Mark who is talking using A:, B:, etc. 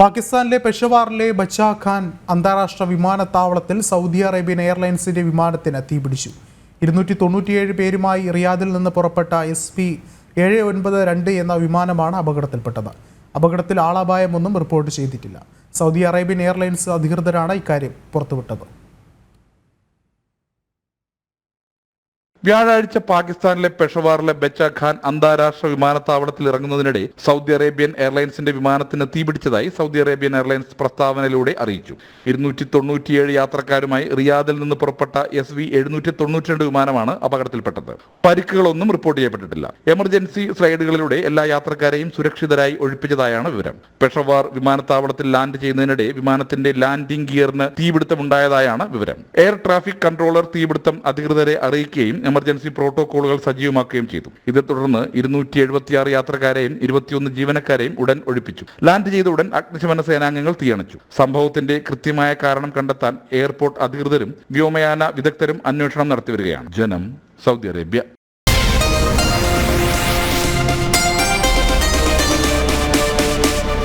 A: പാകിസ്ഥാനിലെ പെഷവാറിലെ ബച്ചാ ഖാൻ അന്താരാഷ്ട്ര വിമാനത്താവളത്തിൽ സൗദി അറേബ്യൻ എയർലൈൻസിന്റെ വിമാനത്തിന് തീപിടിച്ചു. ഇരുന്നൂറ്റി തൊണ്ണൂറ്റിയേഴ് പേരുമായി റിയാദിൽ നിന്ന് പുറപ്പെട്ട എസ് പി ഏഴ് ഒൻപത് രണ്ട് എന്ന വിമാനമാണ് അപകടത്തിൽപ്പെട്ടത്. അപകടത്തിൽ ആളപായമൊന്നും റിപ്പോർട്ട് ചെയ്തിട്ടില്ല. സൗദി അറേബ്യൻ എയർലൈൻസ് അധികൃതരാണ് ഇക്കാര്യം പുറത്തുവിട്ടത്.
B: വ്യാഴാഴ്ച പാകിസ്ഥാനിലെ പെഷവാറിലെ ബച്ച ഖാൻ അന്താരാഷ്ട്ര വിമാനത്താവളത്തിൽ ഇറങ്ങുന്നതിനിടെ സൗദി അറേബ്യൻ എയർലൈൻസിന്റെ വിമാനത്തിന് തീപിടിച്ചതായി സൗദി അറേബ്യൻ എയർലൈൻസ് പ്രസ്താവനയിലൂടെ അറിയിച്ചു. ഇരുന്നൂറ്റി തൊണ്ണൂറ്റിയേഴ് യാത്രക്കാരുമായി റിയാദിൽ നിന്ന് പുറപ്പെട്ട എസ് വി എഴുന്നൂറ്റി തൊണ്ണൂറ്റിരണ്ട് വിമാനമാണ് അപകടത്തിൽപ്പെട്ടത്. പരിക്കുകളൊന്നും റിപ്പോർട്ട് ചെയ്യപ്പെട്ടിട്ടില്ല. എമർജൻസി സ്ലൈഡുകളിലൂടെ എല്ലാ യാത്രക്കാരെയും സുരക്ഷിതരായി ഒഴിപ്പിച്ചതായാണ് വിവരം. പെഷവാർ വിമാനത്താവളത്തിൽ ലാൻഡ് ചെയ്യുന്നതിനിടെ വിമാനത്തിന്റെ ലാൻഡിംഗ് ഗിയറിന് തീപിടുത്തമുണ്ടായതായാണ് വിവരം. എയർ ട്രാഫിക് കൺട്രോളർ തീപിടുത്തം അധികൃതരെ അറിയിക്കുകയും എമർജൻസി പ്രോട്ടോകോളുകൾ സജീവമാക്കുകയും ചെയ്തു. ഇതേ തുടർന്ന് ഇരുന്നൂറ്റി എഴുപത്തിയാറ് യാത്രക്കാരെയും ഇരുപത്തിയൊന്ന് ജീവനക്കാരെയും ഉടൻ ഒഴിപ്പിച്ചു. ലാൻഡ് ചെയ്ത ഉടൻ അഗ്നിശമന സേനാംഗങ്ങൾ തീയണച്ചു. സംഭവത്തിന്റെ കൃത്യമായ കാരണം കണ്ടെത്താൻ എയർപോർട്ട് അധികൃതരും വ്യോമയാന വിദഗ്ധരും അന്വേഷണം നടത്തിവരികയാണ് ജനം സൗദി അറേബ്യ.